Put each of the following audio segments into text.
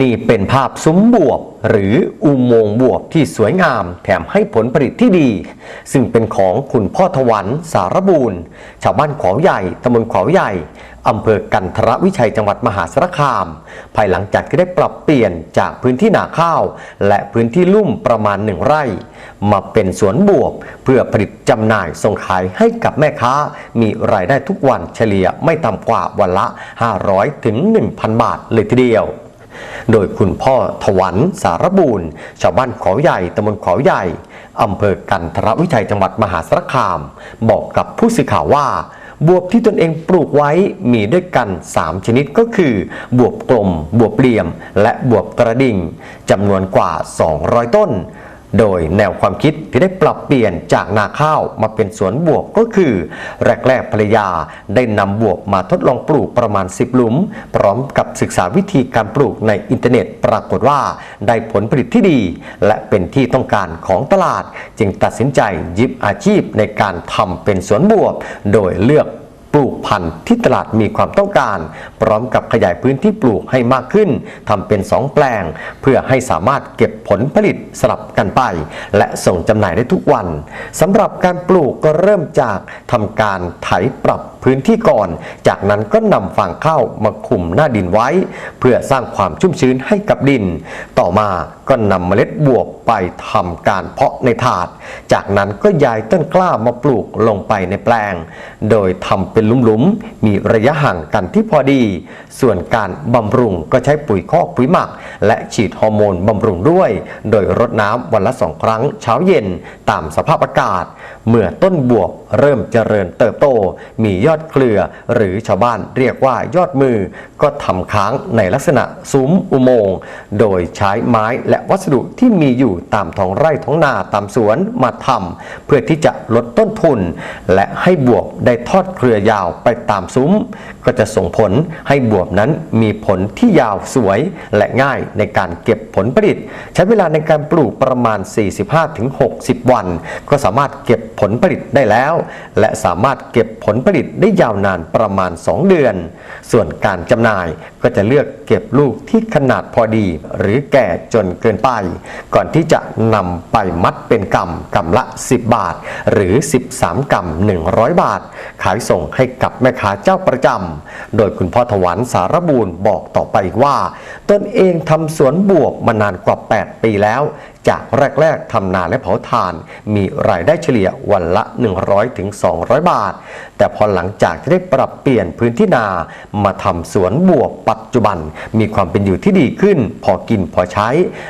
นี่เป็นภาพซุ้มบวบ หรืออุโมงบวบที่สวยงาม แถมให้ผลผลิตที่ดี ซึ่งเป็นของคุณพ่อถวันสารบูรณ์ ชาวบ้านขวาวใหญ่ตำบลขวาวใหญ่อำเภอกันทรวิชัยจังหวัดมหาสารคาม ภายหลังจากที่ได้ปรับเปลี่ยนจากพื้นที่นาข้าว และพื้นที่ลุ่มประมาณหนึ่งไร่ มาเป็นสวนบวบ เพื่อผลิตจำหน่ายส่งขายให้กับแม่ค้า มีรายได้ทุกวันเฉลี่ยไม่ต่ำกว่าวันละ 500ถึง1,000 บาทเลยทีเดียว โดยคุณพ่อถวันสารบูรณ์ ชาวบ้านขอใหญ่ตำบลขอใหญ่อำเภอกันทรวิชัยจังหวัดมหาสารคาม บอกกับผู้สื่อข่าวว่าบวบที่ตนเองปลูกไว้มีด้วยกัน 3 ชนิดก็คือ บวบกลม บวบเหลี่ยม และบวบกระดิ่งจำนวนกว่า 200 ต้น โดยแนวความคิดที่ได้ปรับเปลี่ยนจากนาข้าวมาเป็นสวนบวบก็คือ แรกๆภรรยาได้นำบวบมาทดลองปลูกประมาณ 10 หลุม พร้อมกับศึกษาวิธีการปลูกในอินเทอร์เน็ตปรากฏว่าได้ผลผลิตที่ดี และเป็นที่ต้องการของตลาด จึงตัดสินใจยิบอาชีพในการทำเป็นสวนบวบ โดยเลือก ลูกพันธุ์ที่ตลาดมีความต้องการ พร้อมกับขยายพื้นที่ปลูกให้มากขึ้นทำเป็น 2 แปลง เพื่อให้สามารถเก็บผลผลิตสลับกันไป และส่งจำหน่ายได้ทุกวันสำหรับการปลูกก็เริ่มจากทำการไถปรับ พื้นที่ก่อน จากนั้นก็นำฟางข้าวมาคลุมหน้าดินไว้ เพื่อสร้างความชุ่มชื้นให้กับดิน ต่อมาก็นำเมล็ดบวบไปทำการเพาะในถาด จากนั้นก็ย้ายต้นกล้ามาปลูกลงไปในแปลง โดยทำเป็นหลุมๆ มีระยะห่างกันที่พอดี ส่วนการบำรุงก็ใช้ปุ๋ยคอกปุ๋ยหมัก และฉีดฮอร์โมนบำรุงด้วย โดยรดน้ำวันละสองครั้งเช้าเย็นตามสภาพอากาศ เมื่อต้นบวบเริ่มเจริญเติบโต มียอดเครือ หรือชาวบ้านเรียกว่ายอดมือ ก็ทำค้างในลักษณะซุ้มอุโมงค์ โดยใช้ไม้และวัสดุที่มีอยู่ตามท้องไร่ท้องนาตามสวนมาทำเพื่อที่จะลดต้นทุน และให้บวบได้ทอดเครือยาวไปตามซุ้ม ก็จะส่งผลให้บวบนั้นมีผลที่ยาวสวยและง่ายในการเก็บผลผลิต ใช้เวลาในการปลูกประมาณ 45-60 วัน ก็สามารถเก็บผลผลิตได้แล้ว และสามารถเก็บผลผลิตได้ยาวนานประมาณ 2 เดือน ส่วนการจำหน่าย ก็จะเลือกเก็บลูกที่ขนาดพอดี หรือแก่จนเกินไป ก่อนที่จะนำไปมัดเป็นกำกำละ 10 บาท หรือ 13กำ100 บาท ขายส่งให้กับแม่ค้าเจ้าประจำโดยคุณพ่อถวันสารบูรณ์บอกต่อไปว่า ตนเองทำสวนบวบมานานกว่า 8 ปีแล้วจากแรก ๆ ทำนาและเผาถ่าน มีรายได้เฉลี่ยวันละ 100ถึง200 บาท แต่พอหลังจากที่ได้ปรับเปลี่ยนพื้นที่นามาทำสวนบวบปัจจุบัน มีความเป็นอยู่ที่ดีขึ้น พอกินพอใช้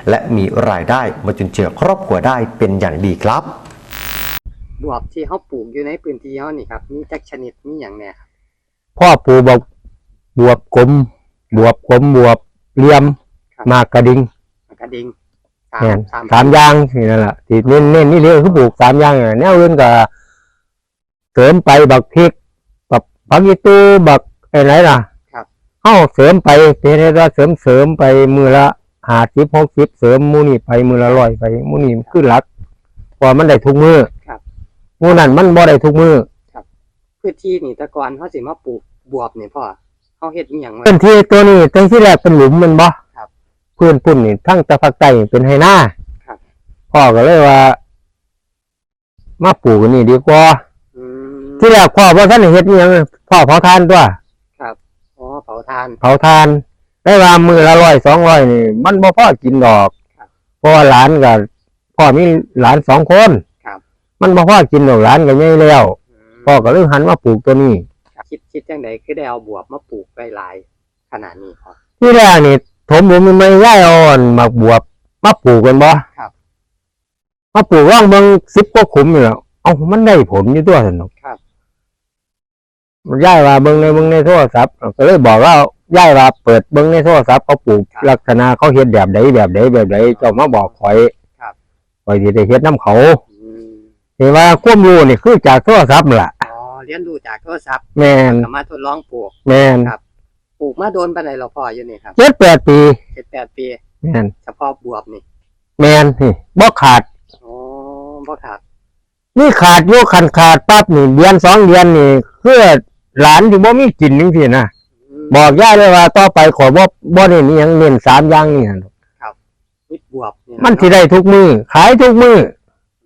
และมีรายได้มาจุนเจือครอบครัวได้เป็นอย่างดีครับบวบที่เขาปลูกอยู่ในพื้นที่เขานี่ครับ มีจักชนิดมีอย่างแน่ครับพ่อปลูกบอกบวบกลมบวบกลมบวบเหลี่ยมครับหมากกระดิงกระดิ่งสามแม่นสามสามอย่างนี่นั่นแหละที่เน้นเน้นนี่เรียกคือปลูกสามอย่างอะแนวอื่นก็เสริมไปบักพริกบักผักยีตูบักไอ้ไหนล่ะครับ เฮาเสริมไปเป็นให้ว่าเสริมเสริมไปมือละหาสิบหกสิบเสริมหมูนี่ไปมือละร้อยไปหมูนี่คือหลักเพราะมันได้ทุกมือครับหมูนั่นมันบ่ได้ทุกมือพื้นที่นี่แตะกอนเขาสิมาปลูกบวบนี่พ่อเขาเฮ็ดอีหยังไว้พื้นที่ตัวนี้ตั้งที่แรกเป็นหลุมแมันบ่ครับพื้นปุ่นนี่ทั้งตะพักใต้เป็นไฮนาครับพ่อก็เลยว่า มาปลูกอันนี่ดีกว่าอืมที่แรกพ่อว่าท่านได้เฮ็ดอิหยังพ่อเผาทานตัวครับอ๋อ เผาทานเผาทาน ได้ว่ามือละร้อยสองร้อยนี่ มันบ่พอกินดอกครับเพราะว่าหลานกับพ่อมีหลานสองคนครับมันบ่พอกินดอกหลานก็ใหญ่แล้วอืมพ่อก็เลยหันมาปลูกตัวนี้คิดคิดจังไดคือได้เอาบวบมาปลูกไว้หลาย ขนาดนี้พ่อที่แรกนี่ผมผมมันไม่ย้ายอ่อนหมักบวบมาปลูกกันบ่ครับมาปลูกร่องเบิ่งสิบกว่าขุมอยู่แล้วเอ้ามันได้ผลอยู่ตัวสนุกครับมัน ย้ายว่าเบิ่งในเบิ่งในโทรศัพท์ก็เลยบอกว่าย้ายว่าเปิดเบิ่งในโทรศัพท์เขาปลูกครับลักษณะเขาเฮ็ดแบบใดแบบใดแบบใดเจ้ามาบอกข่อยครับ ข่อยสิได้เฮ็ดนํเขาอืมเห็นว่าความรู้นี่คือจากโทรศัพท์นั่นล่ะ อ๋อเรียนรู้จากโทรศัพท์แม่นก็มาทดลองปลูก แม่นครับ ปลูกมาโดนปานใดเราพ่ออยู่นี่ครับเจ็ดแปดปีเจ็ดแปดปี แม่นเฉพาะบวบนี่แม่นนี่บ่ขาด อ๋อบ่ขาดนี่ขาดอยู่คันขาดปั๊บนี่เดือนสองเดือนนี่คือ หลานที่บ่มีกินจังซี่นะอืมบอกย่าเลยว่าต่อไปขอบ่บ่เน้นอิหยังเน้นสามอย่างนี่หั่นนิดบวบเยมันสิได้ทุกมือขายทุกมือ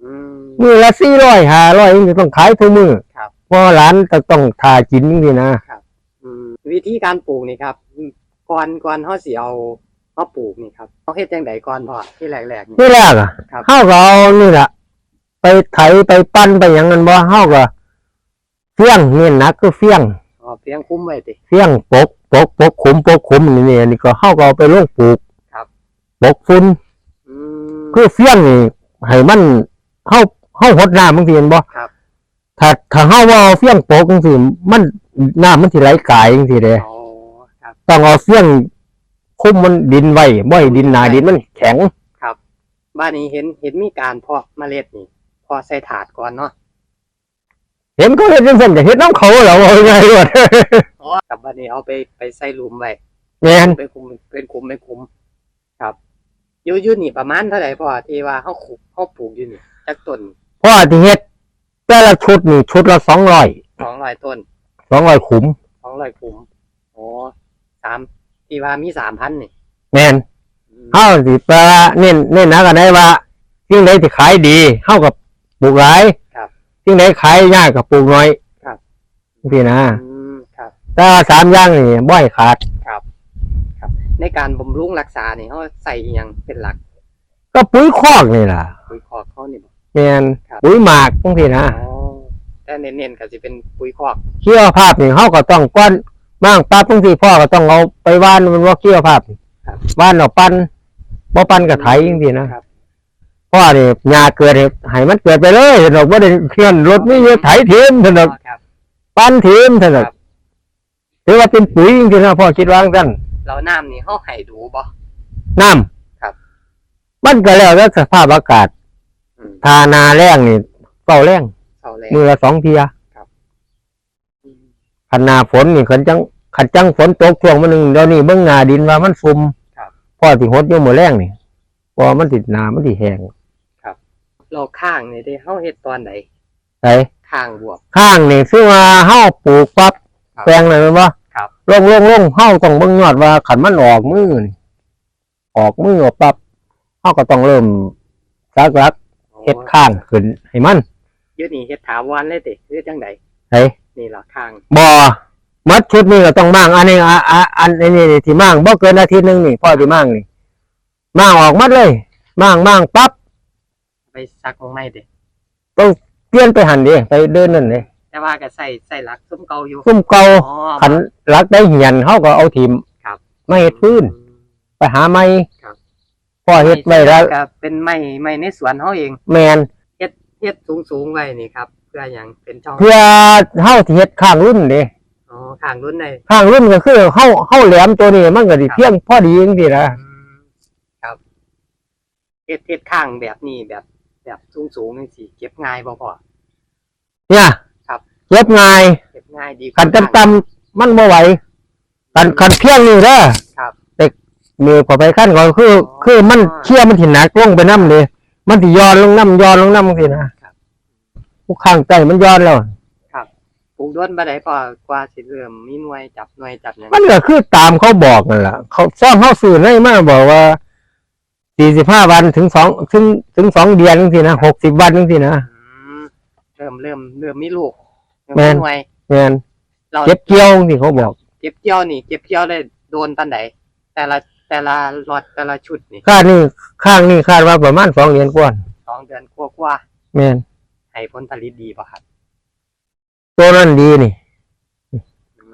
อืมมือละสี่ร้อยห้าร้อยจะต้องขายทุกมือครับเพราะร้านจะต้องทากินนี่นะอืมวิธีการปลูกนี่ครับอืมก่อนก่อนเฮาสิเอามาปลูกนี่ครับเฮาเฮ็ดจังไดก่อนพ่อที่แรกๆนี่ นี่แรกอะครับ เฮาก็เอานี่ล่ะ ไปไถไปปั้นไปหยังนั้นบ่เฮาก็เฟี้ยงนี่หนักคือเฟี้ยงอ๋อเพียงคุ้มไว้ติเฟี้ยงปกปกปกขุมปกขุมนี่นี่นี่ก็เฮาก็เอาไปลงปลูกครับปกฝุ่นอืมคือเฟี้ยงนี่ให้มันเฮาเฮาหดน้ำบางทีเห็นบ่ครับถ้าถ้าเฮาว่าเอาเฟี้ยงปกจังซี่มันน้ำมันสิไหลกายจังซี่เด้อ๋อครับ ต้องเอาเฟี้ยงคุมมันดินไว้บ่ให้ดินหนาดินมันแข็ง บ้านนี้เห็นเห็นมีการเพาะเมล็ดนี่เพอใส่ถาดก่อนเนาะ เห็นเขาเฮ็ดจังซั่นก็เฮ็ดน้ำเขาแล้วว่าง่ายๆว่าอ๋อกับบ้านนี้เอาไปไปใส่หลุมไว้แม่นเป็นคุมเป็นคุมเป็นคุม ครับอยู่อยู่นี่ประมาณเท่าไหร่พ่อที่ว่าเฮาขุเฮาปลูกอยู่นี่จักต้นเพราะว่าที่เฮ็ดแต่ละชุดนี่ชุดละ200 200ต้น200ขุม200คุมอ๋อสามที่ว่ามี3,000นี่แม่นอืมเฮาสิไปเน้นเน้นหากันได้ว่าสิ่งใดที่ขายดีเฮากับปลูกหลาย ครับสิ่งใดขายยากก็ปลูกน้อยครับ พี่นะอืมครับ ถ้าสามอย่างนี่บ่ให้ขาดครับครับในการบำรุงรักษานี่เฮาใส่อิหยังเป็นหลักก็ปุ๋ยคอกนี่ล่ะปุ๋ยคอกเขานี่บ่แม่นครับ ปุ๋ยหมากจังซี่นะอ๋อแต่เน้นๆก็สิเป็นปุ๋ยคอกเคี่ยวภาพนี่เฮาก็ต้องก้อนมั่งปั๊บจังซี่พ่อก็ต้องเอาไปว่านมันว่าเคี่ยวภาพครับว่านเอาปั้นบ่ปั้นก็ไถจังซี่นะครับ พ่อนี่หญ้าเกิดให้ให้มันเกิดไปเลยเห็นดอกบ่ได้เคลื่อนรถมีเยอะไถถิ่มเห็นดอกอ๋อครับ ปั้นถิ่มเห็นดอกครับ ถือว่าเป็นปุ๋ยจริงๆนะพ่อคิดว่าจังซั่นแล้วน้ำนี่เฮาให้ดูบ่ น้ำครับ มันก็แล้วแต่สภาพอากาศ อืมทานาแรงนี่เฝ้าแรงเท่าแรกมือละสองเทียอืมคันหนาฝนนี่ขันจังขันจังฝนตกช่วงมันหนึ่งเดี๋ยวนี้เบื้องหน้าดินว่ามันซุ่มครับพ่อสิหดอยู่มือแรงนี่เพอมันติดหนามันติแห้ง เราข้างนี่ได้เฮาเฮ็ดตอนใดไอ้ข้างบวบข้างนี่ซึ่งว่าเฮาปลูกปั๊บครับแปลงเลยว่าครับลงลงลงเฮาต้องเบิ่งยอดว่าขันมันออกมือนี่ออกมือปั๊บเฮาก็ต้องเริ่มซักรักเฮ็ดข้างขึ้นให้มันอยู่นี่เฮ็ดถาวรเลยติคือจังไดไอ้นี่ล่ะข้างบ่มัดชุดนี้ก็ต้องมั่งอันนี้อะอะอันอันนี้ที่มั่งบ่เกินอาทิตย์หนึงนี่พ่อสิมั่งนี่มั่งออกมัดเลยมั่งมั่งปั๊บ ไปซักของใหม่ติเปลี่ยนไปหันดิไปเดินนั่นเลยแต่ว่าก็ใส่ใส่หลักซุ้มเก่าอยู่ซุ่มเก่าอ๋อขันรักได้เหียนเฮาก็เอาถิ่มครับไม่เฮ็ดพื้น ไปหาไม้ครับพ่อเฮ็ดไว้แล้วก็เป็นไม้ไม้ในสวนเฮาเองแมนเฮ็ดสูงๆไว้นี่ครับ เพื่อหยังเป็นช่องเพื่อเฮาสิเฮ็ดข้างรุ่นเด้อ๋อข้างรุ่นใน ข้างรุ่นก็คือเฮาเฮาแหลมตัวนี้มันก็สิเพียงพอดีจังซี่นะ อืมครับเฮ็ดเฮ็ดข้างแบบนี้แบบ แบบสูงๆจังซี่เก็บง่ายบ่พอ เนี่ยครับ เย็บง่ายเก็บง่ายดีคันต่ำๆมันบ่ไหวคันคันเพียงนี่เด้อครับมือพอไปขั้นก็คืออ๋อคือมันเชี่ยมันถิหนักลงไปน้ำเลยมันถิย้อนลงน้ำย้อนลงน้ำสินะครับผู้ข้างใต้มันย้อนแล้วปลูกด้วนบ่ได้พอกว่าสิเริ่มมีหน่วยจับหน่วยจับหยังมันก็คือตามเขาบอกนั่นแหละเขาซ่อมเขาสื่อให้มาบอกว่า สี่สิบห้าวันถึงสองถึงถึงสองเดือนสินะหกสิบวันสินะ อืมเริ่มเริ่มเริ่มมีลูกเริ่มแม่มีนหน่วยแม่นเราเก็บเกี่ยวที่เขาบอก เก็บเกี่ยวนี่ เก็บเกี่ยวได้โดนปานใดแต่ละแต่ละล็อตแต่ละชุดนี่คาดนี่ข้างนี่คาดว่าประมาณสองเดือนกว่าสองเดือนกว่าแม่นๆให้ผลผลิตดีป่ะครับตัวนั้นดีนี่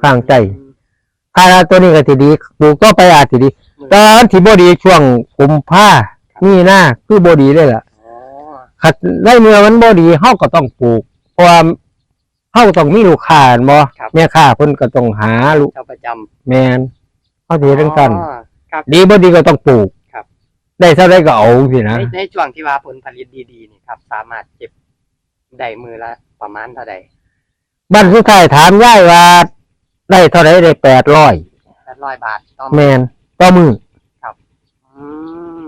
ข้างใจคาดว่าตัวนี้ก็สิดีปลูกก็ไปอาจสิดีแตอนที่บดีช่วงกุมภามีหน้าคือบดีเลยล่ะอ๋อขัดได้เมื่อมันบ่ดีเฮาก็ต้องปลูกเพราะว่าเฮาต้องมีลูกค้าหั่นบ่แม่ค้าเพิ่นก็ต้องหาลูกเจ้าประจำแม่นเฮาสิเฮ็ดจังซั่นอ๋อครับดีบ่ดีก็ต้องปลูกครับ ได้เท่าใดก็เอาสินะในในช่วงที่ว่าผลผลิตดีๆนี่ครับ สามารถเก็บได้มือละประมาณเท่าใดบ้านสุดท้ายถามยายว่าได้เท่าใดได้800แปดร้อยบาทต่อแม่น ต่อมืออืม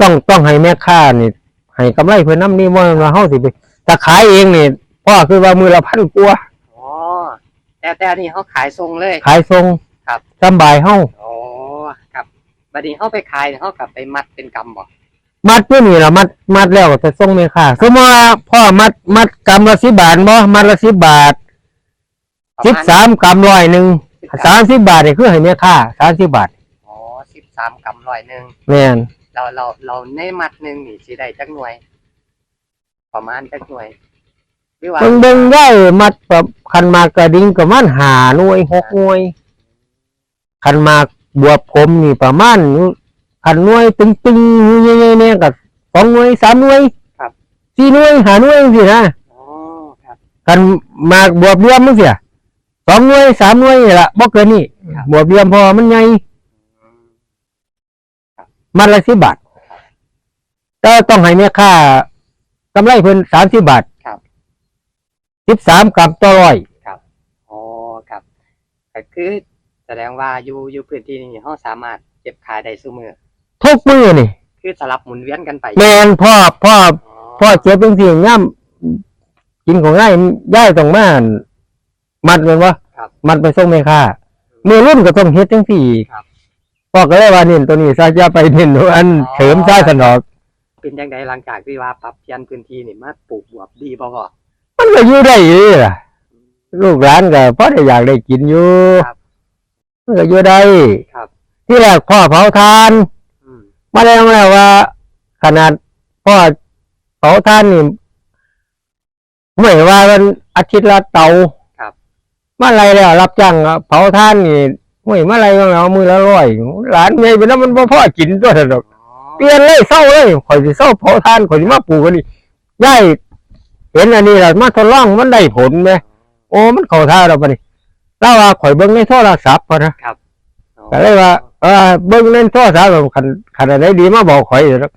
ต้องต้องให้แม่ค้านี่ให้กำไรเพิ่นนำนี่บ่ว่าเฮาสิไปถ้าขายเองนี่พ่อคือว่ามือละพันกว่าอ๋อแต่แต่นี่เขาขายทรงเลย ขายส่งครับ สำบายเฮาโอ้ครับบัดนี้เฮาไปขายเฮากลับไปมัดเป็นกำบ่มัดเพื่อนี่ล่ะมัดมัดแล้วก็จะส่งแม่ค้าสมมติว่าพ่อมัดมัดกำละ10บาทบ่มัดละ10บาทประมาณ13กำร้อยหนึง30บาทนี่คือให้แม่ค้า30บาท อ๋อ13กำร้อยหนึงแม่นเราเราเราในมัดหนึงนี่สิได้จักหน่วย ประมาณจักหน่วยหรือว่าเบิ่งเบิ่งได้มัดแบบคันมากกระดิ่งก็มันหาหน่วยหกหน่วยคันมากบวบผมนี่ประมาณคันหน่วยตึงตึงๆใหญ่ๆเนี่ยก็สองหน่วยสามหน่วยสี่หน่วยหาหน่วยสินะอ๋อครับคันมากบวบเรียมมั้งเสียสองหน่วยสามหน่วยนี่ละบ่เกินนี่บวบเรียมพอมันใหญ่อืม มันละสิบบาทก็ต้องให้แม่ค่ากำไรเพิ่นสามสิบบาทครับ สิบสามกับต่อร้อย อ๋อครับก็คือแสดงว่าอยู่อยู่พื้นที่นี้เฮาสามารถเก็บขายได้ซุมื้อทุกมือนี่คือสลับหมุนเวียนกันไปแมนพ่อพ่ออ๋อพ่อเจ็บเป็นสิ่งย่ำกินของง่ายย่ายต้องมาอั่นมัดแมันวะครับ มัดไปส่งแม่ค้ามือรุ่นก็ต้องเฮ็ดจังสี่ ครับ พ่อก็เลยว่าเน้นตัวนี้ซะจะไปเน้นอันอ๋อเสริมซะสนอก เป็นจังไดหลังจากที่ว่าปรับเปลี่ยนพื้นที่นี่มาปลูกบวบดีบ่พ่อมันก็อยู่ได้อยู่ล่ะลูกหลานก็พอได้อยากได้กินอยู่ครับ มันก็อยู่ได้ครับ ที่แรกพ่อเผาทาน อืมมาแล้วมาแล้วว่า ขนาดพ่อเผาทานนี่ไม่ว่ามันอาทิตย์ละเตาครับ มาอะไรแล้ว รับจ้างเผาทานนี่ ไม่มาอะไรก็เอามือละร้อยหลานเมียไปแล้วมันบ่พอกินตัวเถอะดอกอ๋อเปลี่ยนเลยเศร้าเลยข่อยสิเศร้าเผาทานข่อยสิมาปลูกกันนี่ย่ายเห็นอันนี้แล้วมาทดลองมันได้ผลไหมโอ้มันเข้าท่าเราปะนี่เล่าว่าข่อยเบิ่งในโทรศัพท์พอนะอ๋อก็เลยว่าเออเบิ่งในโทรศัพท์แบบคันคันอะไรดีมาบอกข่อยเถอะครับ